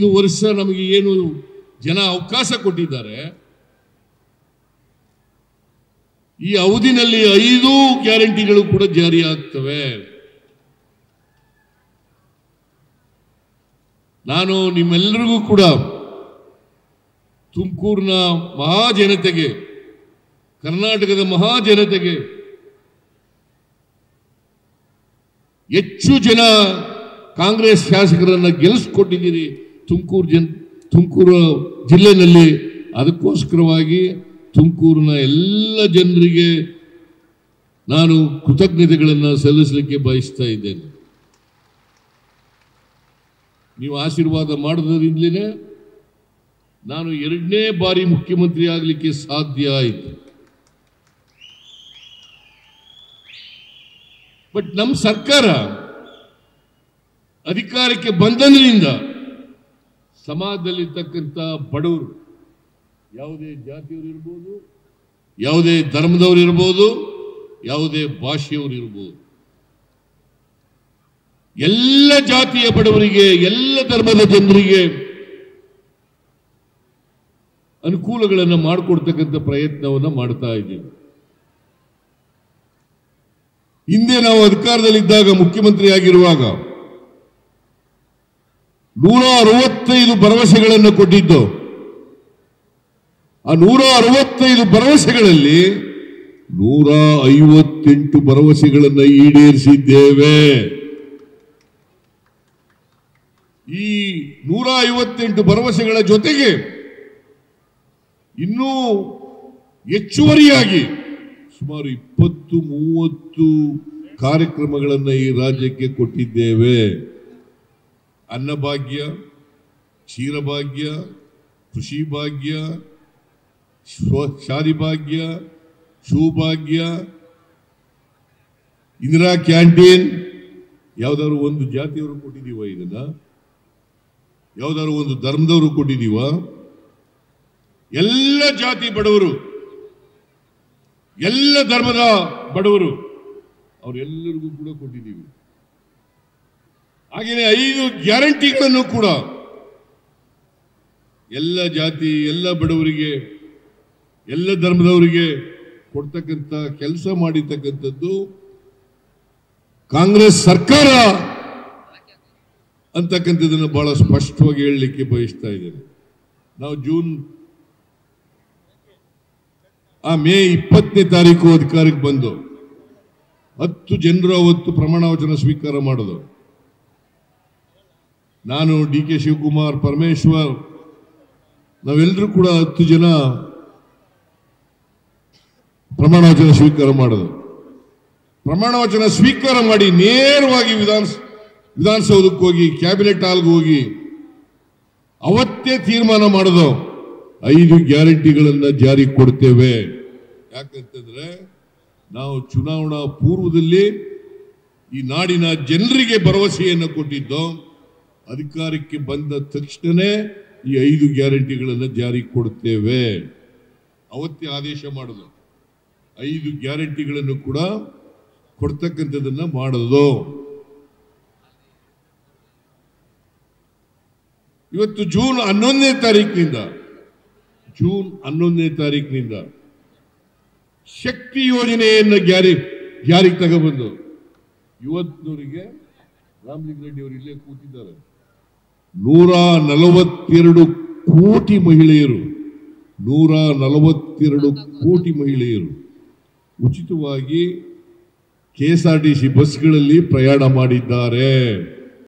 ಐದು ವರ್ಷ ನಮಗೆ ಏನು ಜನ ಅವಕಾಶ ಕೊಟ್ಟಿದ್ದಾರೆ, ಈ ಅವಧಿನಲ್ಲಿ ಐದು ಗ್ಯಾರಂಟಿಗಳು ಕೂಡ ಜಾರಿ ಆಗ್ತವೆ. ನಾನು ನಿಮ್ಮೆಲ್ಲರಿಗೂ ಕೂಡ ತುಮಕೂರಿನ ಮಹಾಜನತೆಗೆ, ಕರ್ನಾಟಕದ ಮಹಾಜನತೆಗೆ ಹೆಚ್ಚು ಜನ ಕಾಂಗ್ರೆಸ್ ಶಾಸಕರನ್ನ ಗೆಲ್ಲಿಸ್ಕೊಟ್ಟಿದ್ದೀರಿ ತುಮಕೂರು ಜನ್, ತುಮಕೂರು ಜಿಲ್ಲೆಯಲ್ಲಿ ಅದಕ್ಕೋಸ್ಕರವಾಗಿ ತುಮಕೂರಿನ ಎಲ್ಲ ಜನರಿಗೆ ನಾನು ಕೃತಜ್ಞತೆಗಳನ್ನು ಸಲ್ಲಿಸಲಿಕ್ಕೆ ಬಯಸ್ತಾ ಇದ್ದೇನೆ. ನೀವು ಆಶೀರ್ವಾದ ಮಾಡೋದ್ರಿಂದಲೇ ನಾನು ಎರಡನೇ ಬಾರಿ ಮುಖ್ಯಮಂತ್ರಿ ಆಗಲಿಕ್ಕೆ ಸಾಧ್ಯ ಆಯಿತು. ಬಟ್ ನಮ್ಮ ಸರ್ಕಾರ ಅಧಿಕಾರಕ್ಕೆ ಬಂದಂದ್ರಿಂದ ಸಮಾಜದಲ್ಲಿರ್ತಕ್ಕಂಥ ಬಡವರು, ಯಾವುದೇ ಜಾತಿಯವರು ಇರ್ಬೋದು, ಯಾವುದೇ ಧರ್ಮದವರು ಇರ್ಬೋದು, ಯಾವುದೇ ಭಾಷೆಯವರು ಇರ್ಬೋದು. ಎಲ್ಲ ಜಾತಿಯ ಬಡವರಿಗೆ, ಎಲ್ಲ ಧರ್ಮದ ಜನರಿಗೆ ಅನುಕೂಲಗಳನ್ನು ಮಾಡಿಕೊಡ್ತಕ್ಕಂಥ ಪ್ರಯತ್ನವನ್ನು ಮಾಡ್ತಾ ಇದ್ದೀವಿ. ಹಿಂದೆ ನಾವು ಅಧಿಕಾರದಲ್ಲಿದ್ದಾಗ ಮುಖ್ಯಮಂತ್ರಿ ಆಗಿರುವಾಗ ನೂರ ಅರವತ್ತೈದು ಭರವಸೆಗಳನ್ನು ಕೊಟ್ಟಿದ್ದು. ಆ ನೂರ ಅರವತ್ತೈದು ಭರವಸೆಗಳಲ್ಲಿ ನೂರ ಐವತ್ತೆಂಟು ಭರವಸೆಗಳನ್ನು ಈಡೇರಿಸಿದ್ದೇವೆ. ಈ ನೂರ ಐವತ್ತೆಂಟು ಭರವಸೆಗಳ ಜೊತೆಗೆ ಇನ್ನೂ ಹೆಚ್ಚುವರಿಯಾಗಿ ಸುಮಾರು ಇಪ್ಪತ್ತು, ಮೂವತ್ತು ಕಾರ್ಯಕ್ರಮಗಳನ್ನು ಈ ರಾಜ್ಯಕ್ಕೆ ಕೊಟ್ಟಿದ್ದೇವೆ. ಅನ್ನಭಾಗ್ಯ, ಕ್ಷೀರಭಾಗ್ಯ ಕೃಷಿ ಭಾಗ್ಯ ಸ್ವ- ಶಾಲಿಭಾಗ್ಯ, ಶೂಭಾಗ್ಯ, ಇಂದಿರಾ ಕ್ಯಾಂಟೀನ್, ಯಾವ್ದಾದ್ರು ಒಂದು ಜಾತಿಯವರು ಕೊಟ್ಟಿದೀವ ಇದನ್ನ? ಯಾವ್ದಾದ್ರು ಒಂದು ಧರ್ಮದವರು ಕೊಟ್ಟಿದ್ದೀವ? ಎಲ್ಲ ಜಾತಿ ಬಡವರು, ಎಲ್ಲ ಧರ್ಮದ ಬಡವರು, ಅವರೆಲ್ಲರಿಗೂ ಕೂಡ ಕೊಟ್ಟಿದ್ದೀವಿ. ಹಾಗೆಯೇ ಐದು ಗ್ಯಾರಂಟಿಗಳನ್ನು ಕೂಡ ಎಲ್ಲ ಜಾತಿ, ಎಲ್ಲ ಬಡವರಿಗೆ, ಎಲ್ಲ ಧರ್ಮದವರಿಗೆ ಕೊಡ್ತಕ್ಕಂಥ ಕೆಲಸ ಮಾಡಿರ್ತಕ್ಕಂಥದ್ದು ಕಾಂಗ್ರೆಸ್ ಸರ್ಕಾರ ಅಂತಕ್ಕಂಥದ್ದನ್ನು ಬಹಳ ಸ್ಪಷ್ಟವಾಗಿ ಹೇಳಲಿಕ್ಕೆ ಬಯಸ್ತಾ ಇದ್ದೇನೆ. ನಾವು ಜೂನ್, ಆ ಮೇ ಇಪ್ಪತ್ತನೇ ತಾರೀಕು ಅಧಿಕಾರಕ್ಕೆ ಬಂದು ಹತ್ತು ಜನರು ಅವತ್ತು ಪ್ರಮಾಣ ವಚನ ಸ್ವೀಕಾರ ಮಾಡೋದು ನಾನು ಡಿ ಕೆ ಶಿವಕುಮಾರ್ ಪರಮೇಶ್ವರ್, ನಾವೆಲ್ಲರೂ ಕೂಡ ಹತ್ತು ಜನ ಪ್ರಮಾಣ ವಚನ ಸ್ವೀಕಾರ ಮಾಡೋದು ಪ್ರಮಾಣ ವಚನ ಸ್ವೀಕಾರ ಮಾಡಿ ನೇರವಾಗಿ ವಿಧಾನ ವಿಧಾನಸೌಧಕ್ಕೆ ಹೋಗಿ, ಕ್ಯಾಬಿನೆಟ್ ಹಾಲ್ಗೆ ಹೋಗಿ, ಅವತ್ತೇ ತೀರ್ಮಾನ ಮಾಡೋದು ಐದು ಗ್ಯಾರಂಟಿಗಳನ್ನ ಜಾರಿ ಕೊಡ್ತೇವೆ. ಯಾಕಂತಂದ್ರೆ ನಾವು ಚುನಾವಣಾ ಪೂರ್ವದಲ್ಲಿ ಈ ನಾಡಿನ ಜನರಿಗೆ ಭರವಸೆಯನ್ನು ಕೊಟ್ಟಿದ್ದು ಅಧಿಕಾರಕ್ಕೆ ಬಂದ ತಕ್ಷಣನೇ ಈ ಐದು ಗ್ಯಾರಂಟಿಗಳನ್ನು ಜಾರಿ ಕೊಡ್ತೇವೆ ಅವತ್ತೇ ಆದೇಶ ಮಾಡೋದು. ಐದು ಗ್ಯಾರಂಟಿಗಳನ್ನು ಕೂಡ ಕೊಡ್ತಕ್ಕಂಥದ್ದನ್ನ ಮಾಡೋದು. ಇವತ್ತು ಜೂನ್ ಹನ್ನೊಂದನೇ ತಾರೀಕಿನಿಂದ, ಜೂನ್ ಹನ್ನೊಂದನೇ ತಾರೀಕಿನಿಂದ ಶಕ್ತಿ ಯೋಜನೆಯನ್ನು ಜಾರಿ, ಜಾರಿಗೆ ತಗೊಬಂದು ಇವತ್ತಿನವರಿಗೆ ರಾಮಲಿಂಗರೆಡ್ಡಿ ಅವರು ಇಲ್ಲೇ ಕೂತಿದ್ದಾರೆ. ನೂರ ನಲವತ್ತೆರಡು ಕೋಟಿ ಮಹಿಳೆಯರು, ನೂರ ನಲವತ್ತೆರಡು ಕೋಟಿ ಮಹಿಳೆಯರು ಉಚಿತವಾಗಿ K S R T C ಬಸ್ಗಳಲ್ಲಿ ಪ್ರಯಾಣ ಮಾಡಿದ್ದಾರೆ.